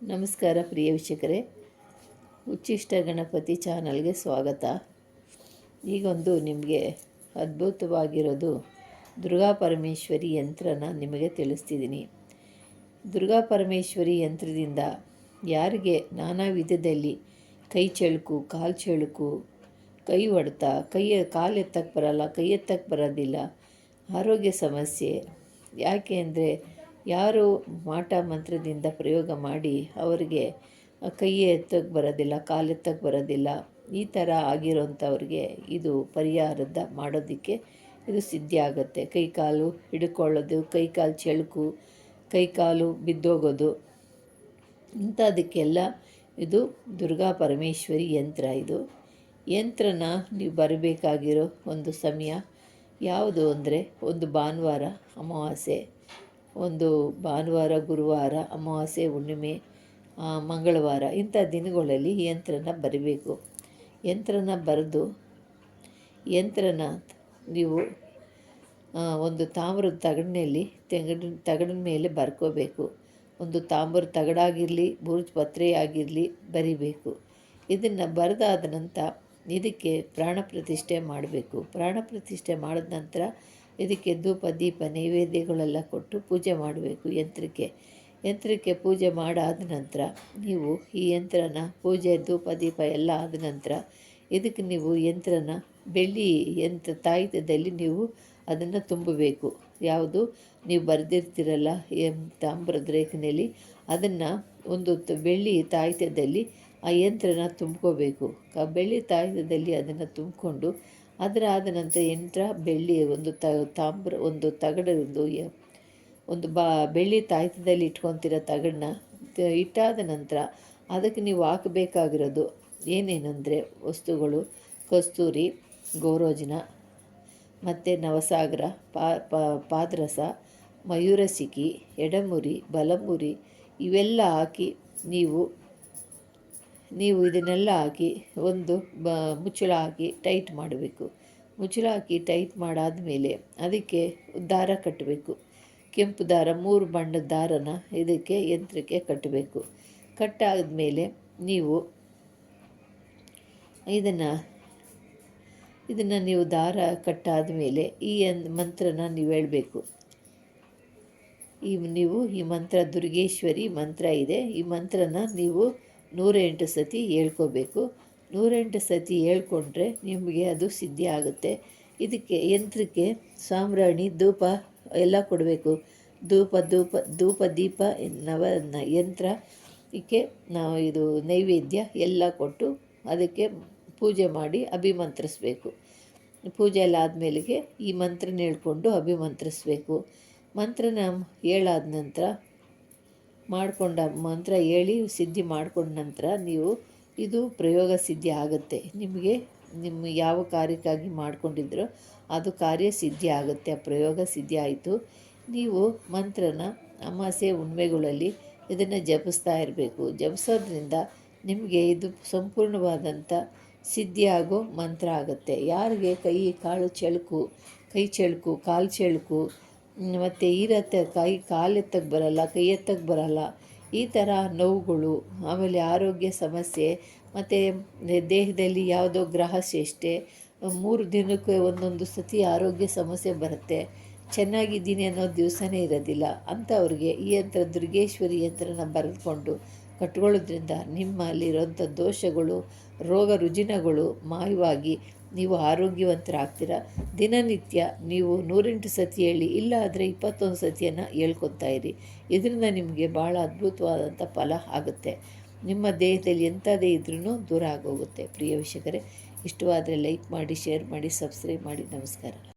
ನಮಸ್ಕಾರ ಪ್ರಿಯ ವೀಕ್ಷಕರೇ. ಉಚ್ಚಿಷ್ಟ ಗಣಪತಿ ಚಾನಲ್ಗೆ ಸ್ವಾಗತ. ಈಗೊಂದು ನಿಮಗೆ ಅದ್ಭುತವಾಗಿರೋದು ದುರ್ಗಾ ಪರಮೇಶ್ವರಿ ಯಂತ್ರನ ನಿಮಗೆ ತಿಳಿಸ್ತಿದ್ದೀನಿ. ದುರ್ಗಾ ಪರಮೇಶ್ವರಿ ಯಂತ್ರದಿಂದ ಯಾರಿಗೆ ನಾನಾ ವಿಧದಲ್ಲಿ ಕೈ ಚೆಳುಕು, ಕಾಲು ಚೆಳುಕು, ಕೈ ಒಡೆತ, ಕೈ, ಕಾಲು ಎತ್ತಕ್ಕೆ ಬರಲ್ಲ, ಕೈ ಎತ್ತಕ್ಕೆ ಬರೋದಿಲ್ಲ, ಆರೋಗ್ಯ ಸಮಸ್ಯೆ, ಯಾಕೆ ಅಂದರೆ ಯಾರು ಮಾಟ ಮಂತ್ರದಿಂದ ಪ್ರಯೋಗ ಮಾಡಿ ಅವರಿಗೆ ಕೈ ಎತ್ತಕ್ಕೆ ಬರೋದಿಲ್ಲ, ಕಾಲು ಎತ್ತಕ್ಕೆ ಬರೋದಿಲ್ಲ. ಈ ಥರ ಆಗಿರೋಂಥವ್ರಿಗೆ ಇದು ಪರಿಹಾರದ ಮಾಡೋದಕ್ಕೆ ಇದು ಸಿದ್ಧಿ ಆಗುತ್ತೆ. ಕೈ ಕಾಲು ಹಿಡ್ಕೊಳ್ಳೋದು, ಕೈ ಕಾಲು ಚಳುಕು, ಕೈ ಕಾಲು ಬಿದ್ದೋಗೋದು, ಇಂಥದಕ್ಕೆಲ್ಲ ಇದು ದುರ್ಗಾ ಪರಮೇಶ್ವರಿ ಯಂತ್ರ ಇದು. ಯಂತ್ರನ ನೀವು ಬರಬೇಕಾಗಿರೋ ಒಂದು ಸಮಯ ಯಾವುದು ಅಂದರೆ ಒಂದು ಭಾನುವಾರ ಅಮಾವಾಸ್ಯೆ. ಒಂದು ಭಾನುವಾರ, ಗುರುವಾರ, ಅಮಾವಾಸ್ಯೆ, ಹುಣ್ಣಿಮೆ ಮಂಗಳವಾರ ಇಂಥ ದಿನಗಳಲ್ಲಿ ಯಂತ್ರನ ಬರಿಬೇಕು. ಯಂತ್ರನ ಬರೆದು ಯಂತ್ರನ ನೀವು ಒಂದು ತಾಮ್ರದ ತಗಡಿನಲ್ಲಿ ತೆಂಗಡ, ತಗಡಿನ ಮೇಲೆ ಬರ್ಕೋಬೇಕು. ಒಂದು ತಾಮ್ರ ತಗಡಾಗಿರಲಿ, ಬೂರ್ಜ್ ಪತ್ರೆ ಆಗಿರಲಿ ಬರಿಬೇಕು. ಇದನ್ನು ಬರೆದಾದ ನಂತರ ಇದಕ್ಕೆ ಪ್ರಾಣ ಪ್ರತಿಷ್ಠೆ ಮಾಡಬೇಕು. ಪ್ರಾಣ ಪ್ರತಿಷ್ಠೆ ಮಾಡಿದ ನಂತರ ಇದಕ್ಕೆ ಧೂಪ, ದೀಪ, ನೈವೇದ್ಯಗಳೆಲ್ಲ ಕೊಟ್ಟು ಪೂಜೆ ಮಾಡಬೇಕು. ಯಂತ್ರಕ್ಕೆ ಯಂತ್ರಕ್ಕೆ ಪೂಜೆ ಮಾಡಾದ ನಂತರ ನೀವು ಈ ಯಂತ್ರನ ಪೂಜೆ, ಧೂಪ, ದೀಪ ಎಲ್ಲ ಆದ ನಂತರ ಇದಕ್ಕೆ ನೀವು ಯಂತ್ರನ ಬೆಳ್ಳಿ ಯಂತ್ರ ತಾಯಿತದಲ್ಲಿ ನೀವು ಅದನ್ನು ತುಂಬಬೇಕು. ಯಾವುದು? ನೀವು ಬರೆದಿರ್ತೀರಲ್ಲ ತಾಮ್ರದ ರೇಖಿನಲ್ಲಿ ಅದನ್ನು ಒಂದು ಬೆಳ್ಳಿ ತಾಯಿತದಲ್ಲಿ ಆ ಯಂತ್ರನ ತುಂಬ್ಕೋಬೇಕು. ಬೆಳ್ಳಿ ತಾಯಿತದಲ್ಲಿ ಅದನ್ನು ತುಂಬಿಕೊಂಡು ಅದರ ಆದ ನಂತರ ಯಂತ್ರ ಬೆಳ್ಳಿ ಒಂದು ತ, ತಾಮ್ರ, ಒಂದು ತಗಡೊಂದು ಒಂದು ಬಾ, ಬೆಳ್ಳಿ ತಾಯ್ತದಲ್ಲಿ ಇಟ್ಕೊತಿರೋ ತಗಡನ್ನ ಇಟ್ಟಾದ ನಂತರ ಅದಕ್ಕೆ ನೀವು ಹಾಕಬೇಕಾಗಿರೋದು ಏನೇನೆಂದರೆ ವಸ್ತುಗಳು, ಕಸ್ತೂರಿ, ಗೋರೋಜಿನ, ಮತ್ತು ನವಸಾಗರ ಪಾದ್ರಸ ಮಯೂರಸಿಕಿ ಎಡಮುರಿ, ಬಲಮುರಿ ಇವೆಲ್ಲ ಹಾಕಿ ನೀವು ನೀವು ಇದನ್ನೆಲ್ಲ ಹಾಕಿ ಒಂದು ಬ, ಮುಚ್ಚಳ ಹಾಕಿ ಟೈಟ್ ಮಾಡಬೇಕು. ಮುಚ್ಚಳ ಹಾಕಿ ಟೈಟ್ ಮಾಡಾದ ಮೇಲೆ ಅದಕ್ಕೆ ದಾರ ಕಟ್ಟಬೇಕು ಕೆಂಪು ದಾರ, ಮೂರು ಬಣ್ಣದ ದಾರನ ಇದಕ್ಕೆ ಯಂತ್ರಕ್ಕೆ ಕಟ್ಟಬೇಕು ಕಟ್ಟಾದ ಮೇಲೆ ನೀವು ಇದನ್ನು ಇದನ್ನು ನೀವು ದಾರ ಕಟ್ಟಾದ ಮೇಲೆ ಈ ಮಂತ್ರನ ನೀವು ಹೇಳಬೇಕು. ಈ ನೀವು ಈ ಮಂತ್ರ ದುರ್ಗೇಶ್ವರಿ ಮಂತ್ರ ಇದೆ. ಈ ಮಂತ್ರನ ನೀವು ನೂರೆಂಟು ಸತಿ ಹೇಳ್ಕೋಬೇಕು. ನೂರೆಂಟು ಸತಿ ಹೇಳ್ಕೊಂಡ್ರೆ ನಿಮಗೆ ಅದು ಸಿದ್ಧಿ ಆಗುತ್ತೆ. ಇದಕ್ಕೆ ಯಂತ್ರಕ್ಕೆ ಸಾಂಬ್ರಾಣಿ ಧೂಪ ಎಲ್ಲ ಕೊಡಬೇಕು. ಧೂಪ ಧೂಪ ಧೂಪ, ದೀಪ, ನವ ಯಂತ್ರ ಇದಕ್ಕೆ ನಾವು ಇದು ನೈವೇದ್ಯ ಎಲ್ಲ ಕೊಟ್ಟು ಅದಕ್ಕೆ ಪೂಜೆ ಮಾಡಿ ಅಭಿಮಂತ್ರಿಸ್ಬೇಕು. ಪೂಜೆ ಎಲ್ಲ ಆದಮೇಲೆಗೆ ಈ ಮಂತ್ರನ ಹೇಳ್ಕೊಂಡು ಅಭಿಮಂತ್ರಿಸ್ಬೇಕು. ಮಂತ್ರನ ಹೇಳಾದ ನಂತರ ಮಾಡಿಕೊಂಡ ಮಂತ್ರ ಹೇಳಿ ಸಿದ್ಧಿ ಮಾಡಿಕೊಂಡ ನಂತರ ನೀವು ಇದು ಪ್ರಯೋಗ ಸಿದ್ಧಿ ಆಗುತ್ತೆ. ನಿಮಗೆ, ನಿಮ್ಮ ಯಾವ ಕಾರ್ಯಕ್ಕಾಗಿ ಮಾಡಿಕೊಂಡಿದ್ರೋ ಅದು ಕಾರ್ಯ ಸಿದ್ಧಿ ಆಗುತ್ತೆ, ಆ ಪ್ರಯೋಗ ಸಿದ್ಧಿ ಆಯಿತು. ನೀವು ಮಂತ್ರನ ಅಮಾಸೆ ಉಣ್ಮೆಗಳಲ್ಲಿ ಇದನ್ನು ಜಪಿಸ್ತಾ ಇರಬೇಕು. ಜಪಿಸೋದ್ರಿಂದ ನಿಮಗೆ ಇದು ಸಂಪೂರ್ಣವಾದಂಥ ಸಿದ್ಧಿಯಾಗೋ ಮಂತ್ರ ಆಗುತ್ತೆ. ಯಾರಿಗೆ ಕೈ ಕಾಳು ಚೆಳುಕು, ಕೈ ಚೆಳುಕು, ಕಾಲು ಚಳುಕು ಮತ್ತು ಈರತ್ತೆ ಕೈ ಕಾಲು ಎತ್ತಕ್ಕೆ ಬರಲ್ಲ, ಕೈ ಎತ್ತಕ್ಕೆ ಬರಲ್ಲ. ಈ ಥರ ನೋವುಗಳು, ಆಮೇಲೆ ಆರೋಗ್ಯ ಸಮಸ್ಯೆ, ಮತ್ತು ದೇಹದಲ್ಲಿ ಯಾವುದೋ ಗ್ರಹ ಚೇಷ್ಟೆ ಮೂರು ದಿನಕ್ಕೆ ಒಂದೊಂದು ಸತಿ ಆರೋಗ್ಯ ಸಮಸ್ಯೆ ಬರುತ್ತೆ. ಚೆನ್ನಾಗಿದ್ದೀನಿ ಅನ್ನೋ ದಿವಸನೇ ಇರೋದಿಲ್ಲ. ಅಂಥವ್ರಿಗೆ ಈ ಯಂತ್ರ ದುರ್ಗೇಶ್ವರಿ ಯಂತ್ರನ ಬರೆದುಕೊಂಡು ಕಟ್ಕೊಳ್ಳೋದ್ರಿಂದ ನಿಮ್ಮಲ್ಲಿರೋಂಥ ದೋಷಗಳು, ರೋಗ ರುಜಿನಗಳು ಮಾಯವಾಗಿ ನೀವು ಆರೋಗ್ಯವಂತರಾಗ್ತೀರ. ದಿನನಿತ್ಯ ನೀವು ನೂರೆಂಟು ಸತಿ ಹೇಳಿ, ಇಲ್ಲ ಆದರೆ ಇಪ್ಪತ್ತೊಂದು ಸತಿಯನ್ನು ಹೇಳ್ಕೊತಾ ಇರಿ. ಇದರಿಂದ ನಿಮಗೆ ಭಾಳ ಅದ್ಭುತವಾದಂಥ ಫಲ ಆಗುತ್ತೆ. ನಿಮ್ಮ ದೇಹದಲ್ಲಿ ಎಂಥದೇ ಇದ್ರೂ ದೂರ ಆಗೋಗುತ್ತೆ. ಪ್ರಿಯ ವೀಕ್ಷಕರೇ, ಇಷ್ಟವಾದರೆ ಲೈಕ್ ಮಾಡಿ, ಶೇರ್ ಮಾಡಿ, ಸಬ್ಸ್ಕ್ರೈಬ್ ಮಾಡಿ. ನಮಸ್ಕಾರ.